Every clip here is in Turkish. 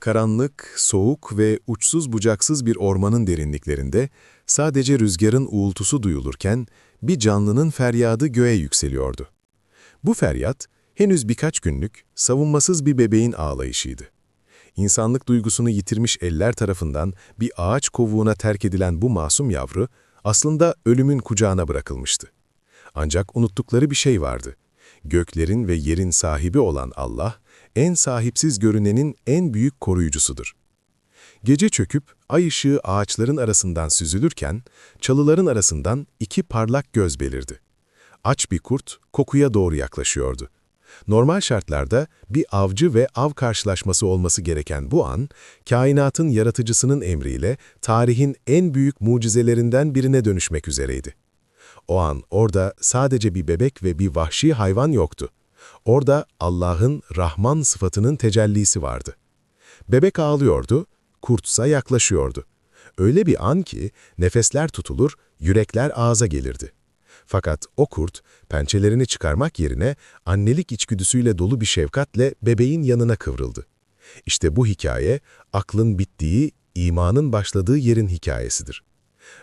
Karanlık, soğuk ve uçsuz bucaksız bir ormanın derinliklerinde sadece rüzgarın uğultusu duyulurken bir canlının feryadı göğe yükseliyordu. Bu feryat henüz birkaç günlük, savunmasız bir bebeğin ağlayışıydı. İnsanlık duygusunu yitirmiş eller tarafından bir ağaç kovuğuna terk edilen bu masum yavru aslında ölümün kucağına bırakılmıştı. Ancak unuttukları bir şey vardı. Göklerin ve yerin sahibi olan Allah, en sahipsiz görünenin en büyük koruyucusudur. Gece çöküp ay ışığı ağaçların arasından süzülürken, çalıların arasından iki parlak göz belirdi. Aç bir kurt kokuya doğru yaklaşıyordu. Normal şartlarda bir avcı ve av karşılaşması olması gereken bu an, kainatın yaratıcısının emriyle tarihin en büyük mucizelerinden birine dönüşmek üzereydi. O an orada sadece bir bebek ve bir vahşi hayvan yoktu. Orada Allah'ın Rahman sıfatının tecellisi vardı. Bebek ağlıyordu, kurtsa yaklaşıyordu. Öyle bir an ki nefesler tutulur, yürekler ağza gelirdi. Fakat o kurt, pençelerini çıkarmak yerine annelik içgüdüsüyle dolu bir şefkatle bebeğin yanına kıvrıldı. İşte bu hikaye, aklın bittiği, imanın başladığı yerin hikayesidir.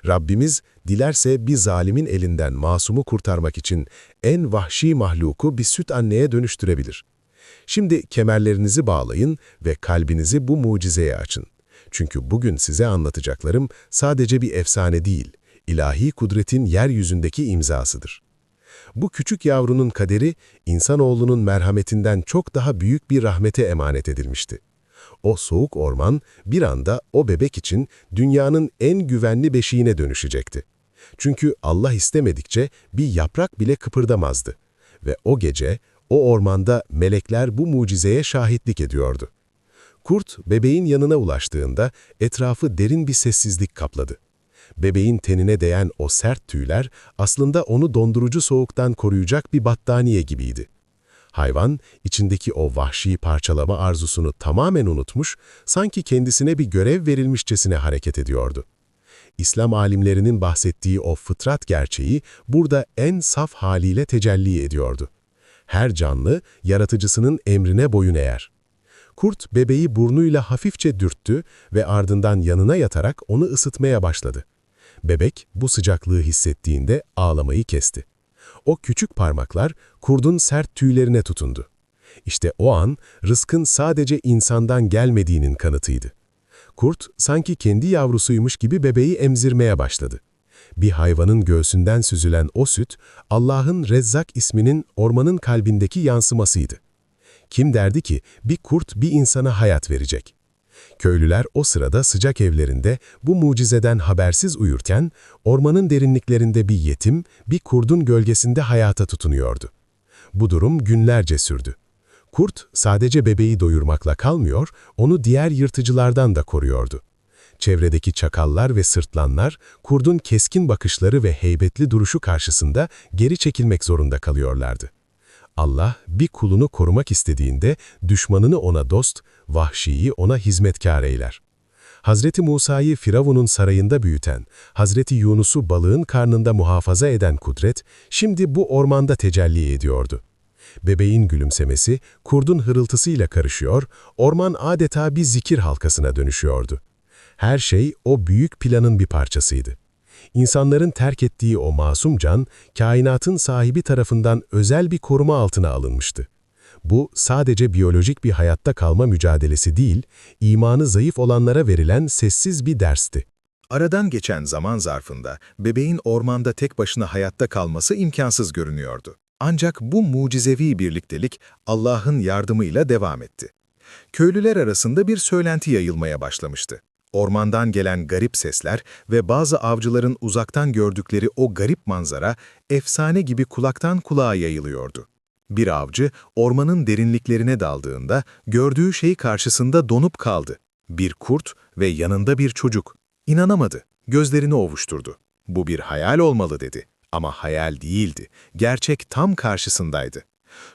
Rabbimiz, dilerse bir zalimin elinden masumu kurtarmak için en vahşi mahluku bir süt anneye dönüştürebilir. Şimdi kemerlerinizi bağlayın ve kalbinizi bu mucizeye açın. Çünkü bugün size anlatacaklarım sadece bir efsane değil, ilahi kudretin yeryüzündeki imzasıdır. Bu küçük yavrunun kaderi, insanoğlunun merhametinden çok daha büyük bir rahmete emanet edilmişti. O soğuk orman bir anda o bebek için dünyanın en güvenli beşiğine dönüşecekti. Çünkü Allah istemedikçe bir yaprak bile kıpırdamazdı. Ve o gece o ormanda melekler bu mucizeye şahitlik ediyordu. Kurt bebeğin yanına ulaştığında etrafı derin bir sessizlik kapladı. Bebeğin tenine değen o sert tüyler aslında onu dondurucu soğuktan koruyacak bir battaniye gibiydi. Hayvan, içindeki o vahşi parçalama arzusunu tamamen unutmuş, sanki kendisine bir görev verilmişçesine hareket ediyordu. İslam alimlerinin bahsettiği o fıtrat gerçeği burada en saf haliyle tecelli ediyordu. Her canlı, yaratıcısının emrine boyun eğer. Kurt, bebeği burnuyla hafifçe dürttü ve ardından yanına yatarak onu ısıtmaya başladı. Bebek, bu sıcaklığı hissettiğinde ağlamayı kesti. O küçük parmaklar kurdun sert tüylerine tutundu. İşte o an rızkın sadece insandan gelmediğinin kanıtıydı. Kurt sanki kendi yavrusuymuş gibi bebeği emzirmeye başladı. Bir hayvanın göğsünden süzülen o süt, Allah'ın Rezzak isminin ormanın kalbindeki yansımasıydı. Kim derdi ki bir kurt bir insana hayat verecek? Köylüler o sırada sıcak evlerinde bu mucizeden habersiz uyurken, ormanın derinliklerinde bir yetim, bir kurdun gölgesinde hayata tutunuyordu. Bu durum günlerce sürdü. Kurt sadece bebeği doyurmakla kalmıyor, onu diğer yırtıcılardan da koruyordu. Çevredeki çakallar ve sırtlanlar, kurdun keskin bakışları ve heybetli duruşu karşısında geri çekilmek zorunda kalıyorlardı. Allah bir kulunu korumak istediğinde düşmanını ona dost, vahşiyi ona hizmetkar eyler. Hazreti Musa'yı Firavun'un sarayında büyüten, Hazreti Yunus'u balığın karnında muhafaza eden kudret, şimdi bu ormanda tecelli ediyordu. Bebeğin gülümsemesi, kurdun hırıltısıyla karışıyor, orman adeta bir zikir halkasına dönüşüyordu. Her şey o büyük planın bir parçasıydı. İnsanların terk ettiği o masum can, kainatın sahibi tarafından özel bir koruma altına alınmıştı. Bu sadece biyolojik bir hayatta kalma mücadelesi değil, imanı zayıf olanlara verilen sessiz bir dersti. Aradan geçen zaman zarfında bebeğin ormanda tek başına hayatta kalması imkansız görünüyordu. Ancak bu mucizevi birliktelik Allah'ın yardımıyla devam etti. Köylüler arasında bir söylenti yayılmaya başlamıştı. Ormandan gelen garip sesler ve bazı avcıların uzaktan gördükleri o garip manzara efsane gibi kulaktan kulağa yayılıyordu. Bir avcı ormanın derinliklerine daldığında gördüğü şey karşısında donup kaldı. Bir kurt ve yanında bir çocuk. İnanamadı, gözlerini ovuşturdu. Bu bir hayal olmalı dedi. Ama hayal değildi, gerçek tam karşısındaydı.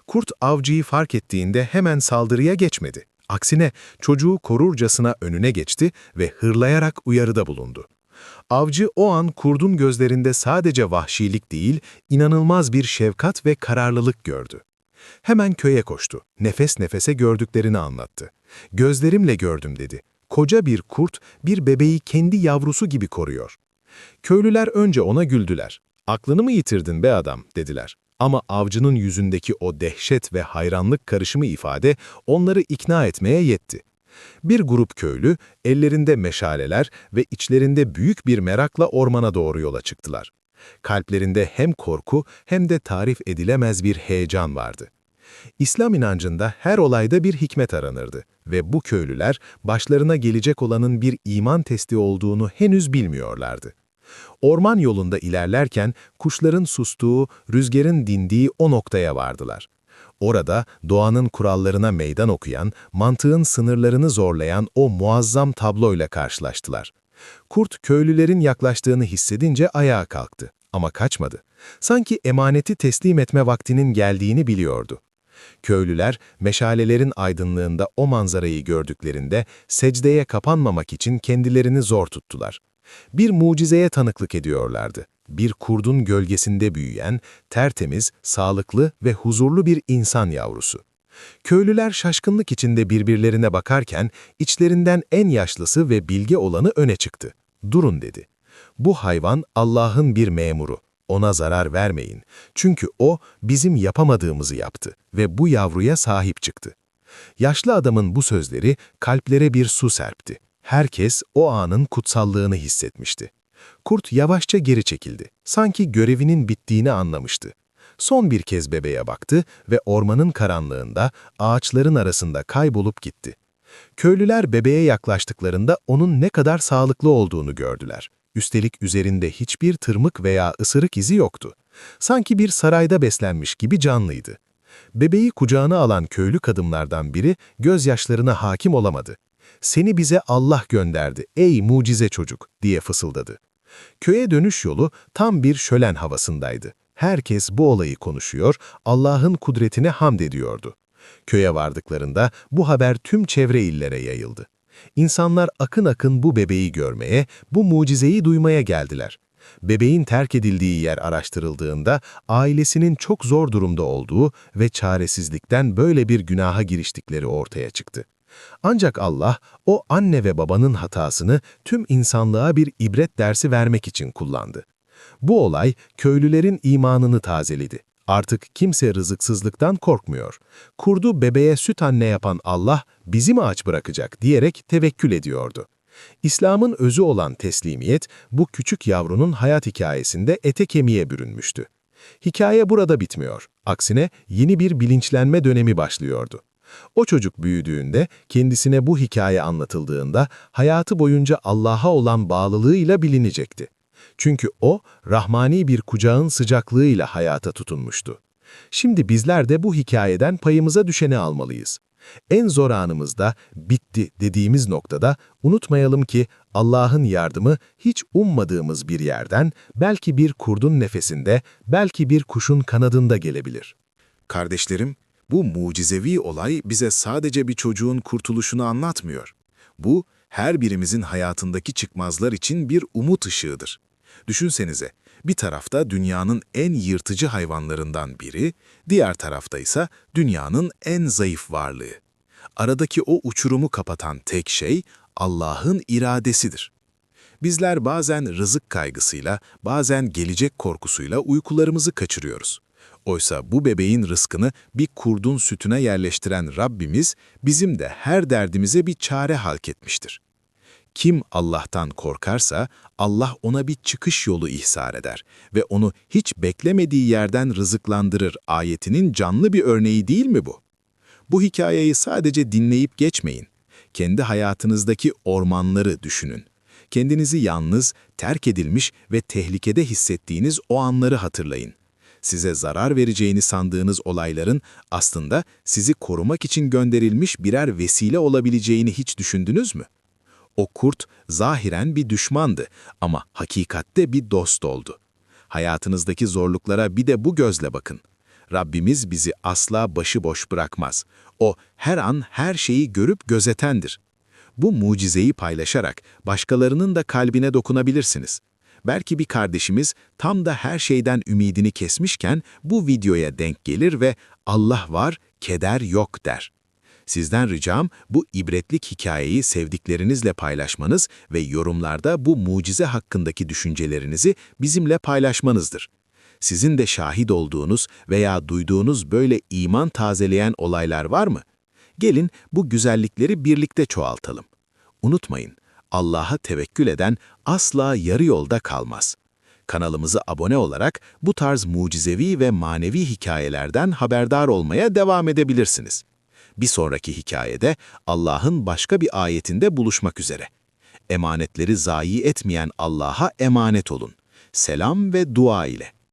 Kurt avcıyı fark ettiğinde hemen saldırıya geçmedi. Aksine çocuğu korurcasına önüne geçti ve hırlayarak uyarıda bulundu. Avcı o an kurdun gözlerinde sadece vahşilik değil, inanılmaz bir şefkat ve kararlılık gördü. Hemen köye koştu. Nefes nefese gördüklerini anlattı. Gözlerimle gördüm dedi. Koca bir kurt bir bebeği kendi yavrusu gibi koruyor. Köylüler önce ona güldüler. Aklını mı yitirdin be adam dediler. Ama avcının yüzündeki o dehşet ve hayranlık karışımı ifade onları ikna etmeye yetti. Bir grup köylü ellerinde meşaleler ve içlerinde büyük bir merakla ormana doğru yola çıktılar. Kalplerinde hem korku hem de tarif edilemez bir heyecan vardı. İslam inancında her olayda bir hikmet aranırdı ve bu köylüler başlarına gelecek olanın bir iman testi olduğunu henüz bilmiyorlardı. Orman yolunda ilerlerken kuşların sustuğu, rüzgarın dindiği o noktaya vardılar. Orada doğanın kurallarına meydan okuyan, mantığın sınırlarını zorlayan o muazzam tabloyla karşılaştılar. Kurt köylülerin yaklaştığını hissedince ayağa kalktı ama kaçmadı. Sanki emaneti teslim etme vaktinin geldiğini biliyordu. Köylüler meşalelerin aydınlığında o manzarayı gördüklerinde secdeye kapanmamak için kendilerini zor tuttular. Bir mucizeye tanıklık ediyorlardı. Bir kurdun gölgesinde büyüyen, tertemiz, sağlıklı ve huzurlu bir insan yavrusu. Köylüler şaşkınlık içinde birbirlerine bakarken içlerinden en yaşlısı ve bilge olanı öne çıktı. Durun dedi. Bu hayvan Allah'ın bir memuru. Ona zarar vermeyin. Çünkü o bizim yapamadığımızı yaptı ve bu yavruya sahip çıktı. Yaşlı adamın bu sözleri kalplere bir su serpti. Herkes o anın kutsallığını hissetmişti. Kurt yavaşça geri çekildi. Sanki görevinin bittiğini anlamıştı. Son bir kez bebeğe baktı ve ormanın karanlığında, ağaçların arasında kaybolup gitti. Köylüler bebeğe yaklaştıklarında onun ne kadar sağlıklı olduğunu gördüler. Üstelik üzerinde hiçbir tırmık veya ısırık izi yoktu. Sanki bir sarayda beslenmiş gibi canlıydı. Bebeği kucağına alan köylü kadınlardan biri gözyaşlarına hakim olamadı. Seni bize Allah gönderdi, ey mucize çocuk, diye fısıldadı. Köye dönüş yolu tam bir şölen havasındaydı. Herkes bu olayı konuşuyor, Allah'ın kudretine hamd ediyordu. Köye vardıklarında bu haber tüm çevre illere yayıldı. İnsanlar akın akın bu bebeği görmeye, bu mucizeyi duymaya geldiler. Bebeğin terk edildiği yer araştırıldığında ailesinin çok zor durumda olduğu ve çaresizlikten böyle bir günaha giriştikleri ortaya çıktı. Ancak Allah o anne ve babanın hatasını tüm insanlığa bir ibret dersi vermek için kullandı. Bu olay köylülerin imanını tazeledi. Artık kimse rızıksızlıktan korkmuyor. Kurdu bebeğe süt anne yapan Allah bizi mi aç bırakacak diyerek tevekkül ediyordu. İslam'ın özü olan teslimiyet bu küçük yavrunun hayat hikayesinde ete kemiğe bürünmüştü. Hikaye burada bitmiyor. Aksine yeni bir bilinçlenme dönemi başlıyordu. O çocuk büyüdüğünde, kendisine bu hikaye anlatıldığında hayatı boyunca Allah'a olan bağlılığıyla bilinecekti. Çünkü o, rahmani bir kucağın sıcaklığıyla hayata tutunmuştu. Şimdi bizler de bu hikayeden payımıza düşeni almalıyız. En zor anımızda, bitti dediğimiz noktada unutmayalım ki Allah'ın yardımı hiç ummadığımız bir yerden, belki bir kurdun nefesinde, belki bir kuşun kanadında gelebilir. Kardeşlerim, bu mucizevi olay bize sadece bir çocuğun kurtuluşunu anlatmıyor. Bu, her birimizin hayatındaki çıkmazlar için bir umut ışığıdır. Düşünsenize, bir tarafta dünyanın en yırtıcı hayvanlarından biri, diğer tarafta ise dünyanın en zayıf varlığı. Aradaki o uçurumu kapatan tek şey Allah'ın iradesidir. Bizler bazen rızık kaygısıyla, bazen gelecek korkusuyla uykularımızı kaçırıyoruz. Oysa bu bebeğin rızkını bir kurdun sütüne yerleştiren Rabbimiz bizim de her derdimize bir çare halk etmiştir. Kim Allah'tan korkarsa Allah ona bir çıkış yolu ihsar eder ve onu hiç beklemediği yerden rızıklandırır ayetinin canlı bir örneği değil mi bu? Bu hikayeyi sadece dinleyip geçmeyin. Kendi hayatınızdaki ormanları düşünün. Kendinizi yalnız, terk edilmiş ve tehlikede hissettiğiniz o anları hatırlayın size zarar vereceğini sandığınız olayların aslında sizi korumak için gönderilmiş birer vesile olabileceğini hiç düşündünüz mü? O kurt zahiren bir düşmandı ama hakikatte bir dost oldu. Hayatınızdaki zorluklara bir de bu gözle bakın. Rabbimiz bizi asla başıboş bırakmaz. O her an her şeyi görüp gözetendir. Bu mucizeyi paylaşarak başkalarının da kalbine dokunabilirsiniz. Belki bir kardeşimiz tam da her şeyden ümidini kesmişken bu videoya denk gelir ve Allah var, keder yok der. Sizden ricam bu ibretlik hikayeyi sevdiklerinizle paylaşmanız ve yorumlarda bu mucize hakkındaki düşüncelerinizi bizimle paylaşmanızdır. Sizin de şahit olduğunuz veya duyduğunuz böyle iman tazeleyen olaylar var mı? Gelin bu güzellikleri birlikte çoğaltalım. Unutmayın, Allah'a tevekkül eden asla yarı yolda kalmaz. Kanalımıza abone olarak bu tarz mucizevi ve manevi hikayelerden haberdar olmaya devam edebilirsiniz. Bir sonraki hikayede Allah'ın başka bir ayetinde buluşmak üzere. Emanetleri zayi etmeyen Allah'a emanet olun. Selam ve dua ile.